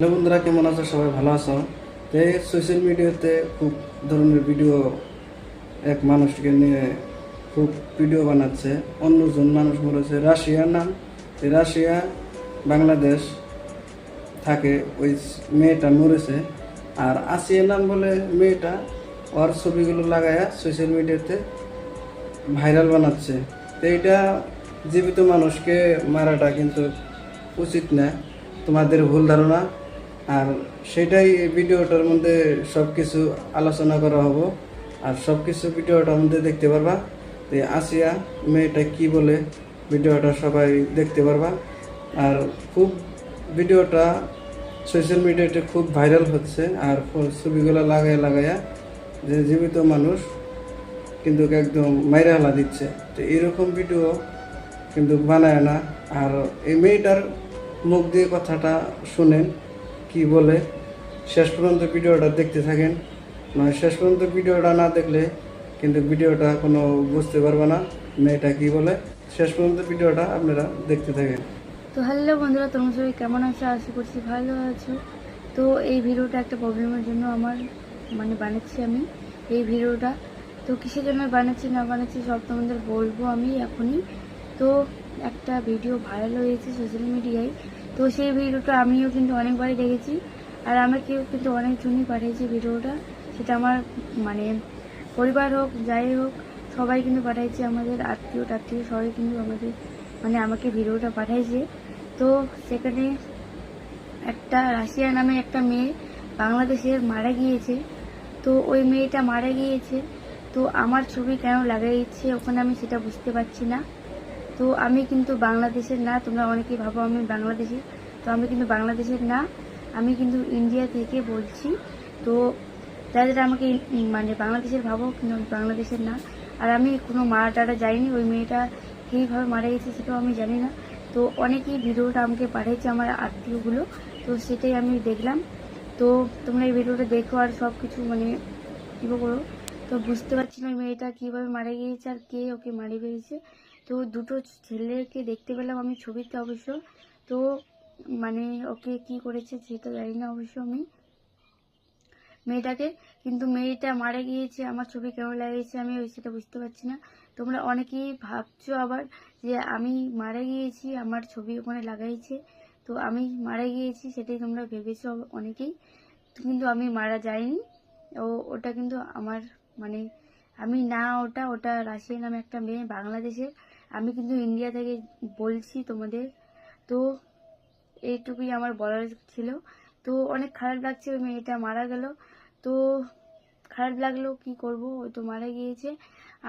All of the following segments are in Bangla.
হ্যালো বন্ধুরা, কেমন আছো? সবাই ভালো আছো? তো সোশ্যাল মিডিয়াতে খুব ধরনের ভিডিও এক মানুষকে নিয়ে খুব ভিডিও বানাচ্ছে। অন্যজন মানুষ বলেছে, রাশিয়ার নাম? রাশিয়া, বাংলাদেশ থাকে, ওই মেয়েটা মরেছে। আর আসিয়া নাম বলে মেয়েটা, ওর ছবিগুলো লাগায়া সোশ্যাল মিডিয়াতে ভাইরাল বানাচ্ছে। তো এটা জীবিত মানুষকে মারাটা কিন্তু উচিত না। তোমাদের ভুল ধারণা? আর সেটাই ভিডিওটার মধ্যে সব কিছু আলোচনা করা হব। আর সব কিছু ভিডিওটার মধ্যে দেখতে পারবা তো আসিয়া মেয়েটা কি বলে ভিডিওটা সবাই দেখতে পারবা। আর খুব ভিডিওটা সোশ্যাল মিডিয়াতে খুব ভাইরাল হচ্ছে আর ছবিগুলো লাগায় লাগায়া যে জীবিত মানুষ কিন্তু একদম মাইরা হালা দিচ্ছে। তো এরকম ভিডিও কিন্তু বানায় না। আর এই মেয়েটার মুখ দিয়ে কথাটা শুনেন। কি বলে, শেষ পর্যন্ত ভিডিওটা দেখতে থাকেন। নয়, শেষ পর্যন্ত ভিডিওটা না দেখলে কিন্তু ভিডিওটা কোনো বুঝতে পারবে না, মেয়েটা কি বলে, শেষ পর্যন্ত ভিডিওটা আপনারা দেখতে থাকেন। তো হ্যালো বন্ধুরা, তোমরা সবাই কেমন আছো? আশা করছি ভালো আছো। তো এই ভিডিওটা একটা প্রবলেমের জন্য আমার মানে বানাচ্ছি আমি এই ভিডিওটা। তো কিসের জন্য বানাচ্ছি, না বানাচ্ছি সব তোমাদের বলব আমি এখনই। তো একটা ভিডিও ভাইরাল হয়েছে সোশ্যাল মিডিয়ায় তো সেই ভিডিওটা আমিও কিন্তু অনেকবারই দেখেছি। আর আমাকেও কিন্তু অনেকজনই পাঠিয়েছে ভিডিওটা সেটা আমার মানে পরিবার হোক, যাই হোক, সবাই কিন্তু পাঠাইছে। আমাদের আত্মীয় টাত্মীয় সবাই কিন্তু আমাদের মানে আমাকে ভিডিওটা পাঠাইছে। তো সেখানে একটা রাশিয়া নামে একটা মেয়ে বাংলাদেশের মারা গিয়েছে। তো ওই মেয়েটা মারা গিয়েছে। তো আমার ছবি কেন লাগাইছে, ওখানে আমি সেটা বুঝতে পারছি না। তো আমি কিন্তু বাংলাদেশের না, তোমরা অনেকেই ভাবো আমি বাংলাদেশের তো আমি কিন্তু বাংলাদেশের না, আমি কিন্তু ইন্ডিয়া থেকে বলছি। তো যারা যারা আমাকে মানে বাংলাদেশের ভাবো, কিন্তু আমি বাংলাদেশের না। আর আমি কোনো মারা টারা যাইনি, ওই মেয়েটা কীভাবে মারা গেছে সেটাও আমি জানি না। তো অনেকেই ভিডিওটা আমাকে পাঠিয়েছে আমার আত্মীয়গুলো, তো সেটাই আমি দেখলাম। তো তোমরা এই ভিডিওটা দেখো আর সব কিছু মানে কী করো তো বুঝতে পারছি না ওই মেয়েটা কীভাবে মারা গিয়েছে আর কে ওকে মারি পেয়েছে তো দুটো ছেলেকে দেখতে পেলাম আমি ছবিতে অবশ্য। তো মানে ওকে কি করেছে সেটা জানি না অবশ্য আমি। মেয়েটাকে, কিন্তু মেয়েটা মারা গিয়েছে, আমার ছবি কেমন লাগিয়েছে আমি ওই সেটা বুঝতে পারছি না। তোমরা অনেকেই ভাবছ আবার যে আমি মারা গিয়েছি, আমার ছবি ওখানে লাগাইছে। তো আমি মারা গিয়েছি সেটাই তোমরা ভেবেছো অনেকেই। কিন্তু আমি মারা যাইনি। ও, ওটা কিন্তু আমার মানে আমি না, ওটা ওটা রাশিয়া নামে একটা মেয়ে বাংলাদেশের। আমি কিন্তু ইন্ডিয়া থেকে বলছি তোমাদের। তো এইটুকুই আমার বলার ছিল। তো অনেক খারাপ লাগছে ওই মেয়েটা মারা গেল। তো খারাপ লাগল কি করব? ওই তো মারা গিয়েছে।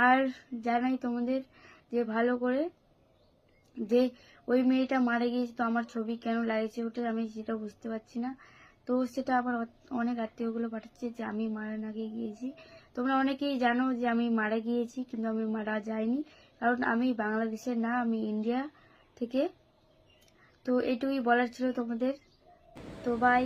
আর জানাই তোমাদের যে ভালো করে যে ওই মেয়েটা মারা গিয়েছে, তো আমার ছবি কেন লাগিয়েছে ওটা আমি সেটা বুঝতে পারছি না। তো সেটা আবার অনেক আত্মীয়গুলো পাঠাচ্ছে যে আমি মারা না গিয়ে গিয়েছি। তোমরা অনেকেই জানো যে আমি মারা গিয়েছি, কিন্তু আমি মারা যাইনি। কারণ আমি বাংলাদেশের না আমি ইন্ডিয়া থেকে। তো এটুকুই বলার ছিল তোমাদের। তো বাই